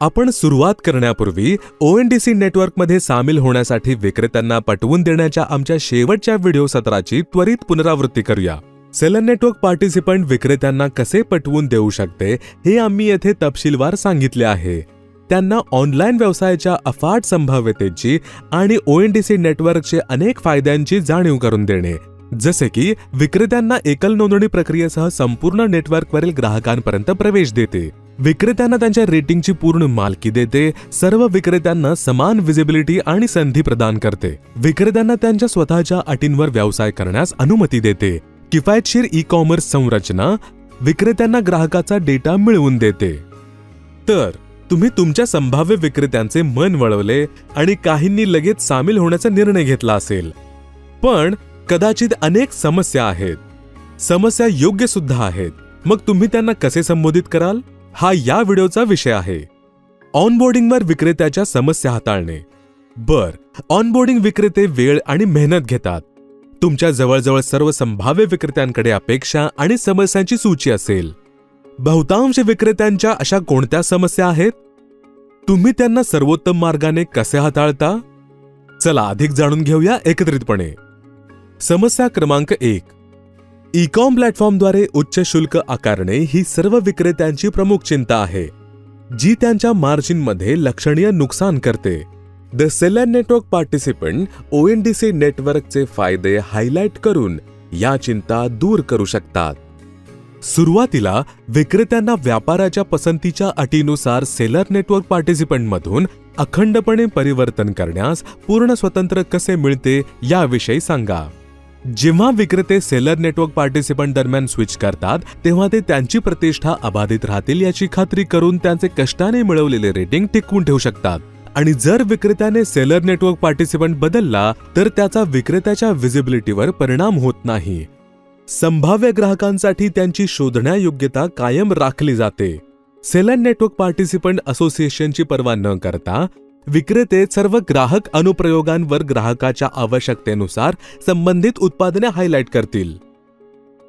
आपण सुरुवात करण्यापूर्वी ओ एन डी सी नेटवर्कमध्ये सामील होण्यासाठी विक्रेत्यांना पटवून देण्याच्या आमच्या शेवटच्या व्हिडिओ सत्राची त्वरित पुनरावृत्ती करूया. सेलन नेटवर्क पार्टिसिपंट विक्रेत्यांना कसे पटवून देऊ शकते हे आम्ही येथे तपशीलवार सांगितले आहे. त्यांना ऑनलाईन व्यवसायाच्या अफाट संभाव्यतेची आणि ओ एन डी सी नेटवर्कचे अनेक फायद्यांची जाणीव करून देणे. जसे की विक्रेत्यांना एकल नोंदणी प्रक्रियेसह संपूर्ण नेटवर्कवरील ग्राहकांपर्यंत प्रवेश देते. विक्रेत्यांना त्यांच्या रेटिंगची पूर्ण मालकी देते सर्व विक्रेत्यांना समान विजिबिलिटी आणि संधी प्रदान करते. विक्रेत्यांना त्यांच्या स्वतःच्या अटींवर व्यवसाय करण्यास अनुमती देते. किफायतशीर ई कॉमर्स संरचना विक्रेत्यांना ग्राहकाचा डेटा मिळवून देते. तर तुम्ही तुमच्या संभाव्य विक्रेत्यांचे मन वळवले आणि काहींनी लगेच सामील होण्याचा निर्णय घेतला असेल. पण कदाचित अनेक समस्या आहेत. समस्या योग्य सुद्धा आहेत. मग तुम्ही त्यांना कसे संबोधित कराल? हा या व्हिडिओचा विषय आहे. ऑनबोर्डिंगवर विक्रेत्याच्या समस्या हाताळणे. बर ऑनबोर्डिंग विक्रेते वेळ आणि मेहनत घेतात. तुमच्या जवळजवळ सर्व संभाव्य विक्रेत्यांकडे अपेक्षा आणि समस्यांची सूची असेल. बहुतांश विक्रेत्यांच्या अशा कोणत्या समस्या आहेत? तुम्ही त्यांना सर्वोत्तम मार्गाने कसे हाताळता? चला अधिक जाणून घेऊया एकत्रितपणे. समस्या क्रमांक एक. ई कॉम प्लॅटफॉर्मद्वारे उच्च शुल्क आकारणे ही सर्व विक्रेत्यांची प्रमुख चिंता आहे जी त्यांच्या मार्जिनमध्ये लक्षणीय नुकसान करते. The seller network participant O N D C नेटवर्कचे फायदे हायलाइट करून या चिंता दूर करू शकतात. सुरुवातीला विक्रेत्यांना व्यापाराच्या पसंतीच्या अटीनुसार सेलर नेटवर्क पार्टिसिपंटमधून अखंडपणे परिवर्तन करण्यास पूर्ण स्वतंत्र कसे मिळते याविषयी सांगा. जेव्हा विक्रेते सेलर नेटवर्क पार्टिसिपंट दरम्यान स्विच करतात तेव्हा ते त्यांची प्रतिष्ठा अबाधित राहतील याची खात्री करून त्यांचे कष्टाने मिळवलेले रेटिंग टिकवून ठेवू शकतात. आणि जर विक्रेत्याने सेलर नेटवर्क पार्टिसिपंट बदलला तर त्याचा विक्रेत्याच्या विजिबिलिटीवर परिणाम होत नाही. संभाव्य ग्राहकांसाठी त्यांची शोधण्यायोग्यता कायम राखली जाते. सेलर नेटवर्क पार्टिसिपंट असोसिएशनची पर्वा न करता विक्रेते सर्व ग्राहक अनुप्रयोगांवर ग्राहकाच्या आवश्यकतेनुसार संबंधित उत्पादने हायलाइट करतील.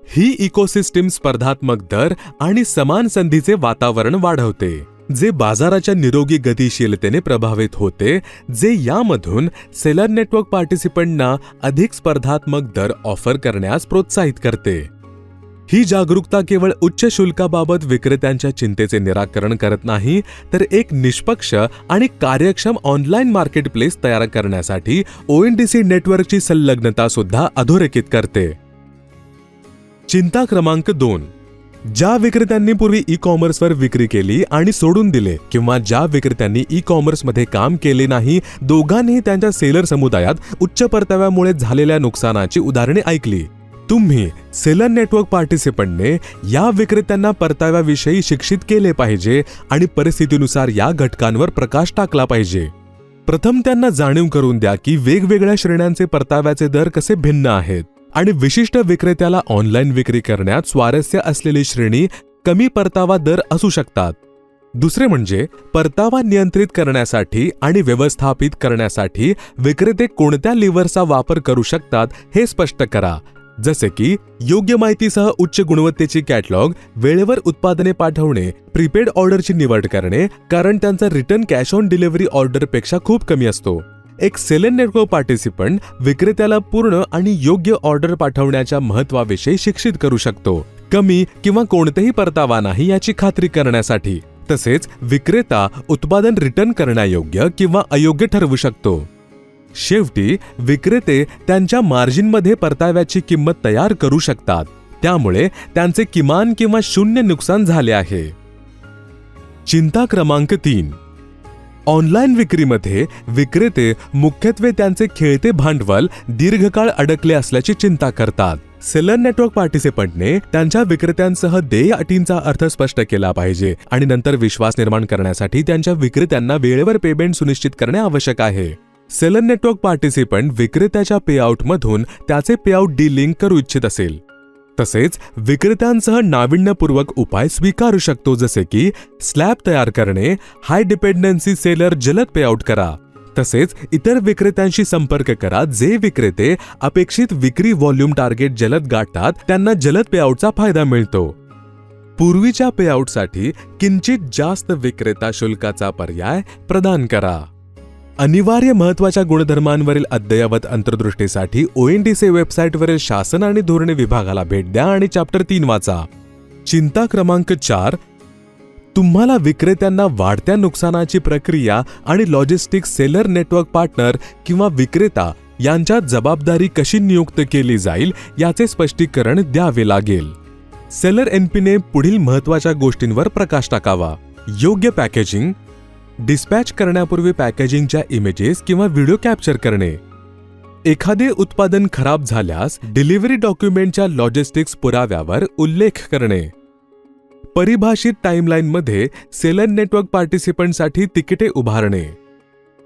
ही इकोसिस्टीम स्पर्धात्मक दर आणि समान संधीचे वातावरण वाढवते जे बाजाराच्या निरोगी गतिशीलतेने प्रभावित होते जे यामधून सेलर नेटवर्क पार्टिसिपंटना अधिक स्पर्धात्मक दर ऑफर करण्यास प्रोत्साहित करते. ही जागरूकता केवळ उच्च शुल्काबाबत विक्रेत्यांच्या चिंतेचे निराकरण करत नाही तर एक निष्पक्ष आणि कार्यक्षम ऑनलाईन मार्केटप्लेस तयार करण्यासाठी ओएन डी सी नेटवर्कची संलग्नता सुद्धा अधोरेखित करते. चिंता क्रमांक दोन. ज्या विक्रेत्यांनी पूर्वी ई कॉमर्सवर विक्री केली आणि सोडून दिले किंवा ज्या विक्रेत्यांनी ई कॉमर्समध्ये काम केले नाही दोघांनीही त्यांच्या सेलर समुदायात उच्च परताव्यामुळे झालेल्या नुकसानाची उदाहरणे ऐकली. तुम्ही सेलर नेटवर्क पार्टिसिपंटने या विक्रेत्यांना परताव्याविषयी शिक्षित केले पाहिजे आणि परिस्थितीनुसार या घटकांवर प्रकाश टाकला पाहिजे. प्रथम त्यांना जाणीव करून द्या की वेगवेगळ्या श्रेण्यांचे परताव्याचे दर कसे भिन्न आहेत आणि विशिष्ट विक्रेत्याला ऑनलाईन विक्री करण्यात स्वारस्य असलेली श्रेणी कमी परतावा दर असू शकतात. दुसरे म्हणजे परतावा नियंत्रित करण्यासाठी आणि व्यवस्थापित करण्यासाठी विक्रेते कोणत्या लिव्हरचा वापर करू शकतात हे स्पष्ट करा. जसे की योग्य माहितीसह उच्च गुणवत्तेची कॅटलॉग वेळेवर उत्पादने पाठवणे प्रीपेड ऑर्डरची निवड करणे कारण त्यांचा रिटर्न कॅश ऑन डिलिव्हरी ऑर्डरपेक्षा खूप कमी असतो. एक सेलन नेटवर्क पार्टिसिपंट विक्रेत्याला पूर्ण आणि योग्य ऑर्डर पाठवण्याच्या महत्वाविषयी शिक्षित करू शकतो. कमी किंवा कोणतेही परतावा नाही याची खात्री करण्यासाठी. तसेच विक्रेता उत्पादन रिटर्न करण्यायोग्य किंवा अयोग्य ठरवू शकतो. शेवटी विक्रेते त्यांच्या मार्जिनमध्ये परताव्याची किंमत तयार करू शकतात. त्यामुळे त्यांचे किमान किंवा शून्य नुकसान झाले आहे. चिंता क्रमांक तीन. ऑनलाईन विक्रीमध्ये विक्रेते मुख्यत्वे त्यांचे खेळते भांडवल दीर्घकाळ अडकले असल्याची चिंता करतात. सेलर नेटवर्क पार्टिसिपंटने त्यांच्या विक्रेत्यांसह देय अटींचा अर्थ स्पष्ट केला पाहिजे आणि नंतर विश्वास निर्माण करण्यासाठी त्यांच्या विक्रेत्यांना वेळेवर पेमेंट सुनिश्चित करणे आवश्यक आहे. सेलन नेटवर्क पार्टिसिपंट विक्रेत्याच्या पेआउटमधून त्याचे पेआउट डी लिंक करू इच्छित असेल. तसेच विक्रेत्यांसह नाविन्यपूर्वक उपाय स्वीकारू शकतो जसे की स्लॅब तयार करणे हाय डिपेंडन्सी सेलर जलद पेआउट करा. तसेच इतर विक्रेत्यांशी संपर्क करा जे विक्रेते अपेक्षित विक्री व्हॉल्यूम टार्गेट जलद गाठतात त्यांना जलद पेआउटचा फायदा मिळतो. पूर्वीच्या पेआउटसाठी किंचित जास्त विक्रेता शुल्काचा पर्याय प्रदान करा. अनिवार्य महत्त्वाच्या गुणधर्मांवरील अद्ययावत अंतर्दृष्टीसाठी ओएनडीसी वेबसाईटवरील शासन आणि धोरणे विभागाला भेट द्या आणि चॅप्टर तीन वाचा. चिंता क्रमांक चार. तुम्हाला विक्रेत्यांना वाढत्या नुकसानाची प्रक्रिया आणि लॉजिस्टिक सेलर नेटवर्क पार्टनर किंवा विक्रेता यांच्यात जबाबदारी कशी नियुक्त केली जाईल याचे स्पष्टीकरण द्यावे लागेल. सेलर एनपीने पुढील महत्त्वाच्या गोष्टींवर प्रकाश टाकावा. योग्य पॅकेजिंग डिस्पॅच करण्यापूर्वी पॅकेजिंगच्या इमेजेस किंवा व्हिडिओ कॅप्चर करणे. एखादे उत्पादन खराब झाल्यास डिलिव्हरी डॉक्युमेंटच्या लॉजिस्टिक्स पुराव्यावर उल्लेख करणे. परिभाषित टाइमलाईनमध्ये सेलर नेटवर्क पार्टिसिपंटसाठी तिकिटे उभारणे.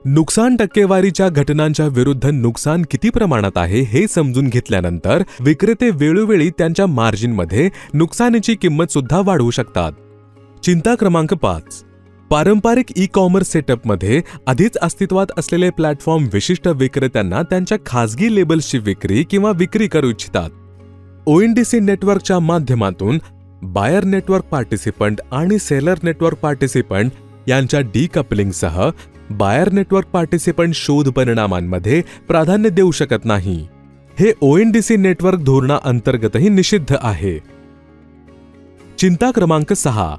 नुकसान टक्केवारीच्या घटनांच्या विरुद्ध नुकसान किती प्रमाणात आहे हे समजून घेतल्यानंतर विक्रेते वेळोवेळी त्यांच्या मार्जिनमध्ये नुकसानीची किंमत सुद्धा वाढवू शकतात. चिंता क्रमांक पाच. पारंपरिक ई कॉमर्स सेटअपमध्ये आधीच अस्तित्वात असलेले प्लॅटफॉर्म विशिष्ट विक्रेत्यांना त्यांच्या खासगी लेबल्सची विक्री किंवा विक्री करू इच्छितात. ओ एन डी सी नेटवर्कच्या माध्यमातून बायर नेटवर्क पार्टिसिपंट आणि सेलर नेटवर्क पार्टिसिपंट यांच्या डीकपलिंगसह बायर नेटवर्क पार्टिसिपंट शोध परिणामांमध्ये प्राधान्य देऊ शकत नाही. हे O N D C network धोरणाअंतर्गतही निषिद्ध आहे. चिंता क्रमांक सहा.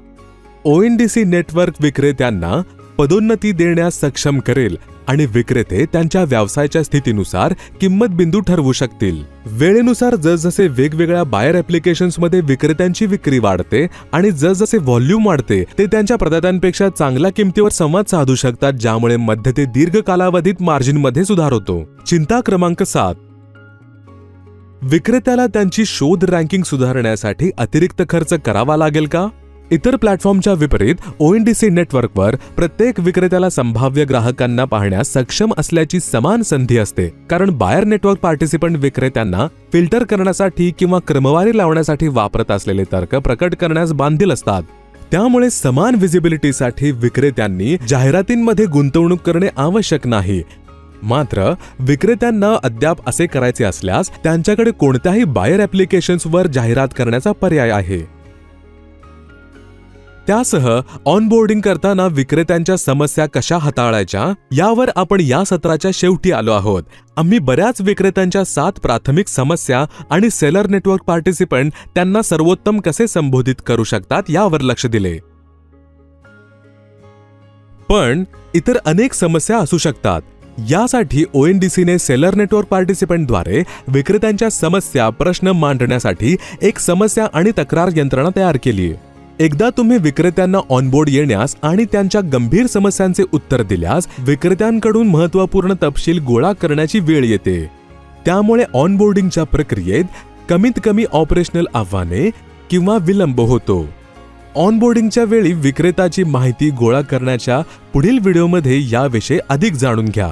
ओएनडीसी नेटवर्क विक्रेत्यांना पदोन्नती देण्यास सक्षम करेल आणि विक्रेते त्यांच्या व्यवसायाच्या स्थितीनुसार किंमत बिंदू ठरवू शकतील. वेळेनुसार जसजसे वेगवेगळ्या बायर ॲप्लिकेशन्समध्ये विक्रेत्यांची विक्री वाढते आणि जसजसे व्हॉल्यूम वाढते ते त्यांच्या प्रदात्यांपेक्षा चांगल्या किमतीवर संवाद साधू शकतात ज्यामुळे मध्य ते दीर्घ कालावधीत मार्जिनमध्ये सुधार होतो. चिंता क्रमांक सात. विक्रेत्याला त्यांची शोध रँकिंग सुधारण्यासाठी अतिरिक्त खर्च करावा लागेल का? इतर प्लॅटफॉर्मच्या विपरीत ओ एन डी सी नेटवर्कवर प्रत्येक विक्रेत्याला संभाव्य ग्राहकांना पाहण्यास सक्षम असल्याची समान संधी असते. कारण बायर नेटवर्क पार्टिसिपंट विक्रेत्यांना फिल्टर करण्यासाठी किंवा क्रमवारी लावण्यासाठी वापरत असलेले तर्क प्रकट करण्यास बांधील असतात. त्यामुळे समान व्हिजिबिलिटीसाठी विक्रेत्यांनी जाहिरातींमध्ये गुंतवणूक करणे आवश्यक नाही. मात्र विक्रेत्यांना अद्याप असे करायचे असल्यास त्यांच्याकडे कोणत्याही बायर ॲप्लिकेशन्सवर जाहिरात करण्याचा पर्याय आहे. त्यासह ऑनबोर्डिंग करताना विक्रेत्यांच्या समस्या कशा हाताळायच्या यावर आपण या सत्राच्या शेवटी आलो आहोत. आम्ही बऱ्याच विक्रेत्यांच्या सात प्राथमिक समस्या आणि सेलर नेटवर्क पार्टिसिपंट त्यांना सर्वोत्तम कसे संबोधित करू शकतात यावर लक्ष दिले. पण इतर अनेक समस्या असू शकतात. यासाठी ओएनडीसीने सेलर नेटवर्क पार्टिसिपंटद्वारे विक्रेत्यांच्या समस्या प्रश्न मांडण्यासाठी एक समस्या आणि तक्रार यंत्रणा तयार केली एकदा तुम्ही विक्रेत्यांना ऑनबोर्ड येण्यास आणि त्यांच्या गंभीर समस्यांचे उत्तर दिल्यास विक्रेत्यांकडून महत्त्वपूर्ण तपशील गोळा करण्याची वेळ येते. त्यामुळे ऑनबोर्डिंगच्या प्रक्रियेत कमीत कमी ऑपरेशनल आव्हाने किंवा विलंब होतो. ऑनबोर्डिंगच्या वेळी विक्रेताची माहिती गोळा करण्याच्या पुढील व्हिडिओमध्ये याविषयी अधिक जाणून घ्या.